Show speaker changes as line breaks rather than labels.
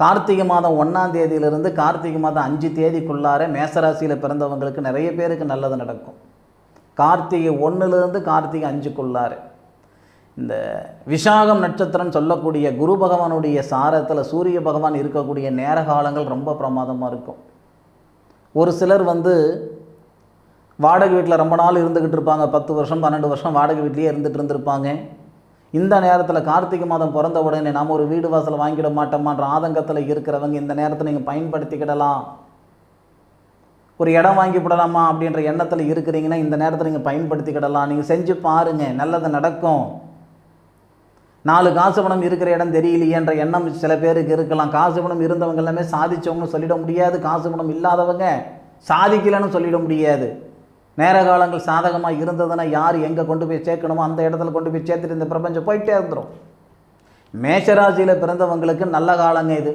கார்த்திகை மாதம் ஒன்றாம் தேதியிலிருந்து கார்த்திகை மாதம் அஞ்சு தேதிக்குள்ளார மேசராசியில் பிறந்தவங்களுக்கு நிறைய பேருக்கு நல்லது நடக்கும். கார்த்திகை ஒன்றுலேருந்து கார்த்திகை அஞ்சுக்குள்ளார. இந்த விசாகம் நட்சத்திரம் சொல்லக்கூடிய குரு பகவானுடைய சாரத்தில் சூரிய பகவான் இருக்கக்கூடிய நேர காலங்கள் ரொம்ப பிரமாதமாக இருக்கும். ஒரு சிலர் வந்து வாடகை வீட்டில் ரொம்ப நாள் இருந்துக்கிட்டு இருப்பாங்க. பத்து வருஷம் பன்னெண்டு வருஷம் வாடகை வீட்லேயே இருந்துகிட்டு இருந்திருப்பாங்க. இந்த நேரத்தில் கார்த்திகை மாதம் பிறந்த உடனே நாம் ஒரு வீடு வாசல் வாங்கிட மாட்டோமான்ற ஆதங்கத்தில் இருக்கிறவங்க இந்த நேரத்தை நீங்கள் பயன்படுத்திக்கிடலாம். ஒரு இடம் வாங்கி விடலாமா அப்படின்ற எண்ணத்தில் இருக்கிறீங்கன்னா இந்த நேரத்தை நீங்கள் பயன்படுத்திக்கிடலாம். நீங்கள் செஞ்சு பாருங்கள் நல்லது நடக்கும். நாலு காசு பணம் இருக்கிற இடம் தெரியலையேன்ற எண்ணம் சில பேருக்கு இருக்கலாம். காசு பணம் இருந்தவங்க எல்லாமே சாதிச்சவங்கன்னு சொல்லிட முடியாது. காசு பணம் இல்லாதவங்க சாதிக்கலைன்னு சொல்லிட முடியாது. நேர காலங்கள் சாதகமாக இருந்ததுன்னா யார் எங்கே கொண்டு போய் சேர்க்கணுமோ அந்த இடத்துல கொண்டு போய் சேர்த்துட்டு இந்த பிரபஞ்சம் போயிட்டே இருந்துடும் மேஷராசியில் பிறந்தவங்களுக்கு நல்ல காலங்க இது.